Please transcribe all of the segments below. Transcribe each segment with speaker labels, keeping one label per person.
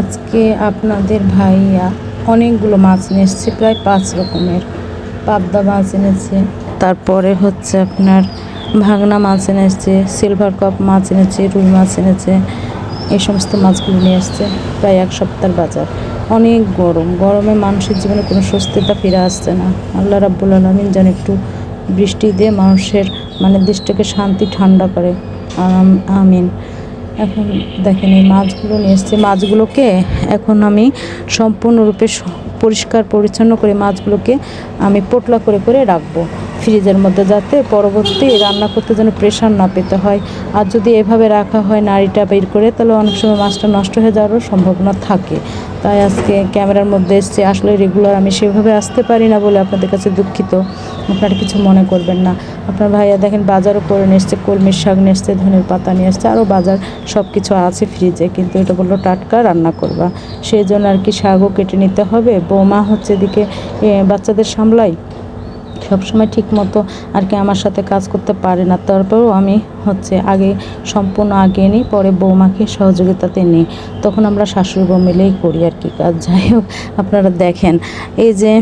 Speaker 1: আজকে আপনাদের ভাইয়া অনেকগুলো মাছ নিয়ে এসছে, প্রায় পাঁচ রকমের। পাবদা মাছ এনেছে, তারপরে হচ্ছে আপনার ভাগনা মাছ এনেছে সিলভার কাপ মাছ এনেছে রুই মাছ এনেছে এই সমস্ত মাছগুলো নিয়ে এসছে প্রায় এক সপ্তাহের বাজার। অনেক গরম, গরমে মানুষের জীবনে কোনো স্বস্তিতা ফিরে আসছে না। আল্লাহ রাব্বুল আলমিন যেন একটু বৃষ্টি দিয়ে মানুষের মানে দেশটাকে শান্তি ঠান্ডা করে। আমিন। এখন দেখেন এই মাছগুলো নিয়ে এসছে। মাছগুলোকে এখন আমি সম্পূর্ণরূপে পরিষ্কার পরিচ্ছন্ন করে মাছগুলোকে আমি পোটলা করে করে রাখব। ফ্রিজের মধ্যে যাতে পরবর্তী রান্না করতে যেন প্রেশার না পেতে হয়। আর যদি এভাবে রাখা হয়, নাড়িটা বের করে, তাহলে অনেক সময় মাছটা নষ্ট হয়ে যাওয়ারও সম্ভাবনা থাকে। তাই আজকে ক্যামেরার মধ্যে এসছে, আসলে রেগুলার আমি সেভাবে আসতে পারি না বলে আপনাদের কাছে দুঃখিত। আপনারা কিছু মনে করবেন না। আপনার ভাইয়া দেখেন বাজারও করে নিয়ে এসছে, কলমির শাক নিয়ে এসছে, ধনের পাতা নিয়ে এসছে, আরও বাজার সব কিছু আছে ফ্রিজে কিন্তু এটা বলল, টাটকা রান্না করবা। সেই জন্য আর কি শাকও কেটে নিতে হবে। বৌমা হচ্ছে এদিকে বাচ্চাদের সামলাই। সবসময় ঠিক মতো আর কি আমার সাথে কাজ করতে পারে না। তারপরেও আমি হচ্ছে আগে সম্পূর্ণ আগে নিই, পরে বৌমাকে সহযোগিতাতে নিই। তখন আমরা শাশুড়ি বউ মিলেই করি আর কি কাজ। যাই হোক, আপনারা দেখেন। এই যে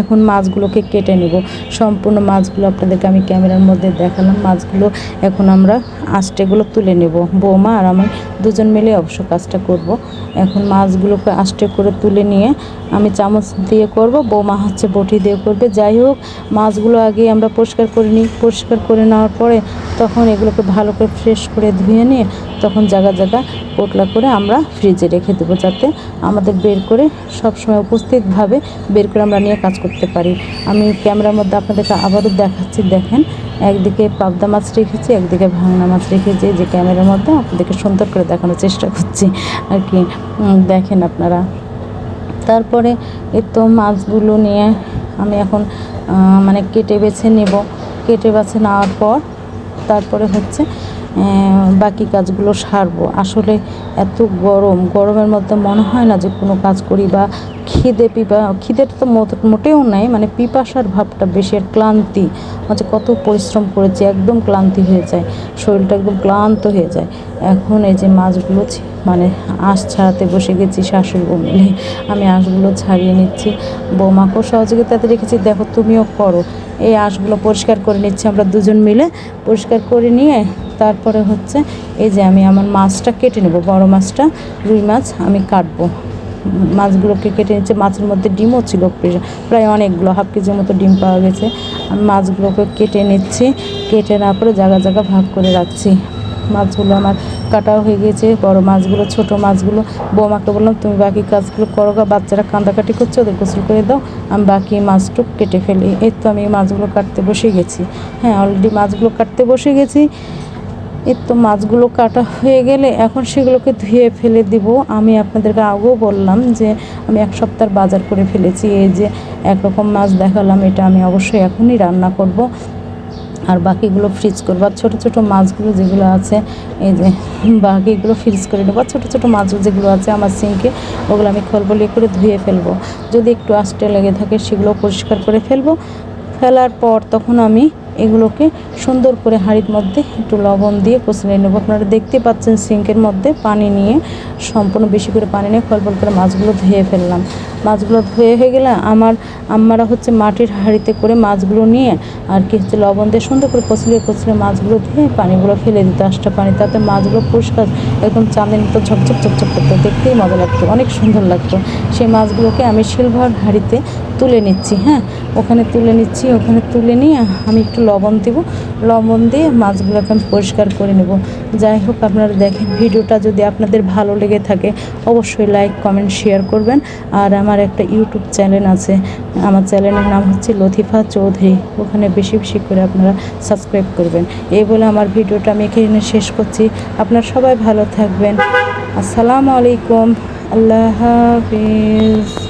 Speaker 1: এখন মাছগুলোকে কেটে নেব। সম্পূর্ণ মাছগুলো আপনাদেরকে আমি ক্যামেরার মধ্যে দেখালাম। মাছগুলো এখন আমরা আষ্টেগুলো তুলে নেব। বৌমা আর আমি দুজন মিলে অবশ্য কাজটা করব। এখন মাছগুলোকে আষ্টে করে তুলে নিয়ে আমি চামচ দিয়ে করব, বৌমা হচ্ছে বটি দিয়ে করবে। যাই হোক, মাছগুলো আগে আমরা পরিষ্কার করে নিই। পরিষ্কার করে নেওয়ার পরে তখন এগুলোকে ভালো করে ফ্রেশ করে ধুয়ে নিয়ে তখন জায়গা জায়গা পোটলা করে আমরা ফ্রিজে রেখে দেবো যাতে আমাদের বের করে সবসময় উপস্থিতভাবে বের করে আমরা নিয়ে কাজ করতে পারি। আমি ক্যামেরার মধ্যে আপনাদেরকে আবারও দেখাচ্ছি, দেখেন। একদিকে পাবদা মাছ রেখেছি, একদিকে ভাঙনা মাছ রেখেছি যে ক্যামেরার মধ্যে আপনাদেরকে সুন্দর করে দেখানোর চেষ্টা করছি আর কি। দেখেন আপনারা। তারপরে এই তো মাছগুলো নিয়ে আমি এখন মানে কেটে বেছে নেব। কেটে বেছে নেওয়ার পর তারপরে হচ্ছে বাকি কাজগুলো সারবো। আসলে এত গরম, গরমের মধ্যে মনে হয় না যে কোনো কাজ করি বা খিদে পিপা খিদের তো মোটেও নাই মানে পিপাসার ভাবটা বেশি আর ক্লান্তি। হচ্ছে কত পরিশ্রম করেছি, একদম ক্লান্তি হয়ে যায়, শরীরটা একদম ক্লান্ত হয়ে যায়। এখন এই যে মাছগুলো মানে আঁশ ছাড়াতে বসে গেছি শাশুড়ি মিলে, আমি আঁশগুলো ছাড়িয়ে নিচ্ছি। বৌমাকেও সহযোগিতাতে রেখেছি, দেখো তুমিও করো। এই আঁশগুলো পরিষ্কার করে নিচ্ছি, আমরা দুজন মিলে পরিষ্কার করে নিয়ে তারপরে হচ্ছে এই যে আমি আমার মাছটা কেটে নেব, বড় মাছটা, রুই মাছ আমি কাটবো। মাছগুলোকে কেটে নিচ্ছে, মাছের মধ্যে ডিমও ছিল প্রায়- অনেকগুলো, হাফ কেজির মতো ডিম পাওয়া গেছে। আমি মাছগুলোকে কেটে নিচ্ছি, কেটে না পরে জায়গা জায়গা ভাগ করে রাখছি। মাছগুলো আমার কাটাও হয়ে গেছে বড় মাছগুলো, ছোট মাছগুলো। বৌমাকে বললাম, তুমি বাকি কাজগুলো করো গা, বাচ্চারা কান্দাকাটি করছে, ওদের গোসল করে দাও, আমি বাকি মাছটুক কেটে ফেলি। এই তো আমি মাছগুলো কাটতে বসে গেছি। হ্যাঁ অলরেডি মাছগুলো কাটতে বসে গেছি। এর তো মাছগুলো কাটা হয়ে গেলে এখন সেগুলোকে ধুয়ে ফেলে দিব। আমি আপনাদেরকে আগেও বললাম যে আমি এক সপ্তাহ বাজার করে ফেলেছি। এই যে একরকম মাছ দেখালাম, এটা আমি অবশ্যই এখনই রান্না করব। আর বাকিগুলো ফ্রিজ করব। আর ছোটো ছোটো মাছগুলো যেগুলো আছে, এই যে বাকিগুলো ফ্রিজ করে নেব। আর ছোটো ছোটো মাছ যেগুলো আছে আমার সিঙ্কে ওগুলো আমি খলবলিয়ে করে ধুয়ে ফেলব। যদি একটু আষ্টে লেগে থাকে, সেগুলো পরিষ্কার করে ফেলব। ফেলার পর তখন আমি এগুলোকে সুন্দর করে হাঁড়ির মধ্যে একটু লবণ দিয়ে কষলে নেব। আপনারা দেখতে পাচ্ছেন সিঙ্কের মধ্যে পানি নিয়ে, সম্পূর্ণ বেশি করে পানি নিয়ে ফল করে মাছগুলো ধুয়ে ফেললাম। মাছগুলো ধুয়ে হয়ে গেলে আমার আম্মারা হচ্ছে মাটির হাঁড়িতে করে মাছগুলো নিয়ে আর কি হচ্ছে লবণ দিয়ে সুন্দর করে কচলিয়ে কচলিয়ে মাছগুলো ধুয়ে পানিগুলো ফেলে দিত, আশটা পানি, তাতে মাছগুলো পরিষ্কার একদম চাঁদের মতো ঝকঝক ঝকঝক করতো, দেখতেই মজা লাগতো, অনেক সুন্দর লাগতো। সেই মাছগুলোকে আমি সিলভার হাঁড়িতে তুলে নিচ্ছি হ্যাঁ? ওখানে তুলে নিচ্ছি, ওখানে তুলে নিয়ে আমি একটু লবণ দেব। লবণ দিয়ে মাছগুলোকে আমি পরিষ্কার করে নেব। যাই হোক, আপনারা দেখেন, ভিডিওটা যদি আপনাদের ভালো লেগে থাকে, অবশ্যই লাইক, কমেন্ট, শেয়ার করবেন। আর আমার একটা ইউটিউব চ্যানেল আছে, আমার চ্যানেলের নাম হচ্ছে লতিফা চৌধুরী। ওখানে বেশি বেশি করে আপনারা সাবস্ক্রাইব করবেন। এই বলে আমার ভিডিওটা আমি এখানে শেষ করছি। আপনারা সবাই ভালো থাকবেন। আসসালামু আলাইকুম। আল্লাহ হাফিজ।